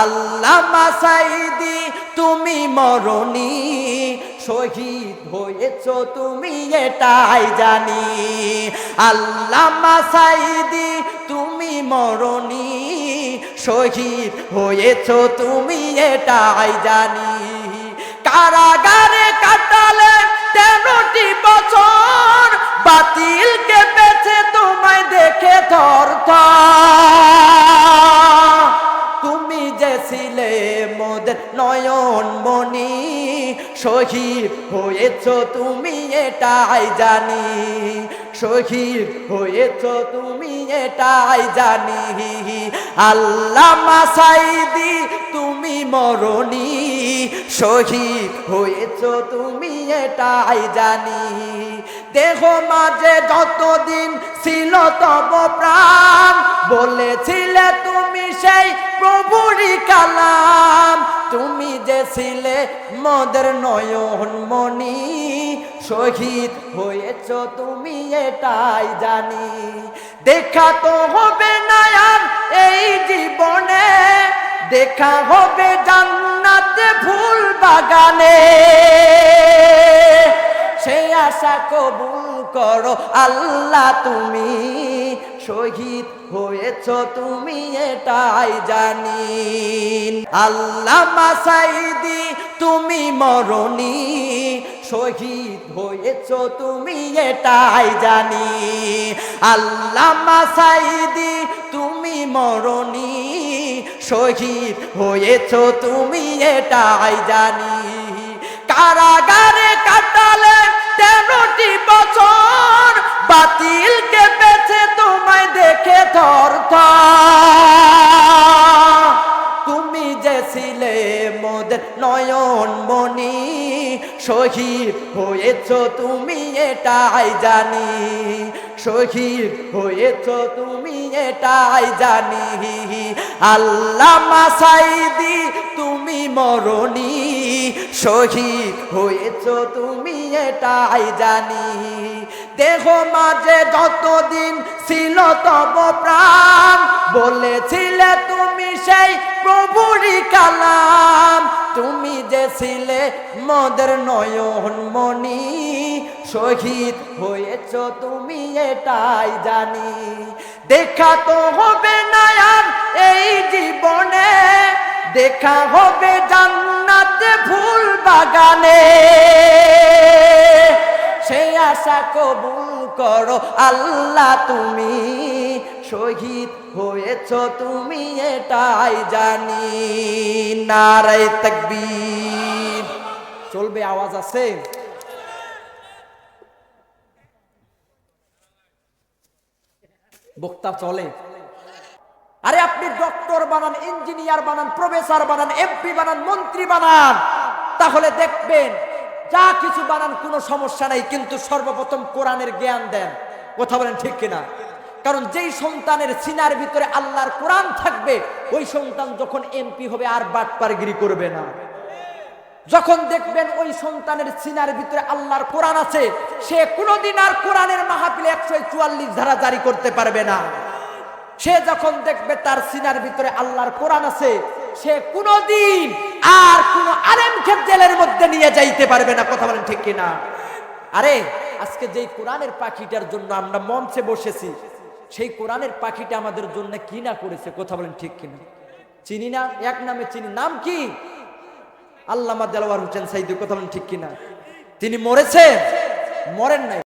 আল্লাহ মাসাইদি তুমি মরণি। শহীদ হয়েছ তুমি, এটাই জানি। আল্লাহ মাসাইদি তুমি মরণি। শহীদ হয়েছ তুমি, এটাই জানি। কারাগারে কাটালে তেরোটি বছর বাতিলকে বেছে তোমায় দেখে যে ছিলে মোদের নয়ন মনি শহীদ হয়েছ তুমি এটাই জানি, শহীদ হয়েছ তুমি এটাই জানি। আল্লাহ মাসাইদি তুমি মরণি, শহীদ হয়েছ তুমি এটাই জানি। দেহ মাঝে যতদিন ছিল তব প্রাণ। বলেছিলে তুমি সেই প্রভুরই কালাম। তুমি যে ছিলে মদের নয়ন মনি শহীদ হয়েছ তুমি এটাই জানি। দেখা তো হবে না এই জীবনে, দেখা হবে জান্নাতে ফুল বাগানে। সে আশা কবুল করো, আল্লাহ তুমি শহীদ হয়েছ, তুমি এটাই জানি আল্লাহ মাসাইদি, তুমি মরণি, শহীদ হয়েছ, তুমি এটাই জানি আল্লাহ মাসাইদি, তুমি মরণি, শহীদ হয়েছ, তুমি এটাই জানি কারাগারে কাটালে তেরোটি বছর বাতিলকে বেছে তোমায় দেখে থর। তুমি যে ছিলে মোদের নয়ন মনি শহীদ হয়েছ তুমি এটাই জানি। শহীদ হয়েছ তুমি এটাই জানি। আল্লাহ মাসাইদি তুমি মরণি। শহীদ হয়েছ তুমি এটাই জানি। দেহ মাঝে যতদিন ছিল তব প্রাণ। বলেছিলে তুমি সেই প্রভুরই কালাম। তুমি যে ছিলে মদের নয়ন মনি শহীদ হয়েছ তুমি এটাই জানি। দেখা তো হবে না এই জীবনে, দেখা হবে জান্নাতে ফুল বাগানে। আশা কবুল করো। আল্লাহ, তুমি শহীদ হয়েছ, তুমি এটাই জানি। নারাই তাকবীর। চলবে আওয়াজ আছে? বক্তা চলে। আরে আপনি ডক্টর বানান, ইঞ্জিনিয়ার বানান, প্রফেসর বানান, এমপি বানান, মন্ত্রী বানান। তাহলে দেখবেন যা কিছু বানান, কোনো সমস্যা নাই, কিন্তু সর্বপ্রথম কোরআনের জ্ঞান দেন। কথা বলেন ঠিক কিনা? কারণ যেই সন্তানের সিনার ভিতরে আল্লাহর কোরআন থাকবে, ওই সন্তান যখন এমপি হবে, আর বাটপারগিরি করবে না। যখন দেখবেন ওই সন্তানের সিনার ভিতরে আল্লাহর কোরআন আছে, সে কোনোদিন আর কোরআনের মাহাপিলে একশো চুয়াল্লিশ ধারা জারি করতে পারবে না। সে যখন দেখবে তার সিনার ভিতরে আল্লাহর কোরআন আছে সে কোনোদিন আর কোন আলেমকে জেলের মধ্যে নিয়ে যাইতে পারবে না। কথা বলেন ঠিক কিনা? আরে, আজকে যেই কোরআনের পাখিটার জন্য আমরা মঞ্চে বসেছি, সেই কোরআনের পাখিটা আমাদের জন্য কি না করেছে? কথা বলেন ঠিক কিনা? চিনি না? এক নামে চিনি। নাম কি? আল্লামা দেলোয়ার হোসেন কথা বলেন ঠিক কিনা? তিনি মরেছেন মরেন নাই।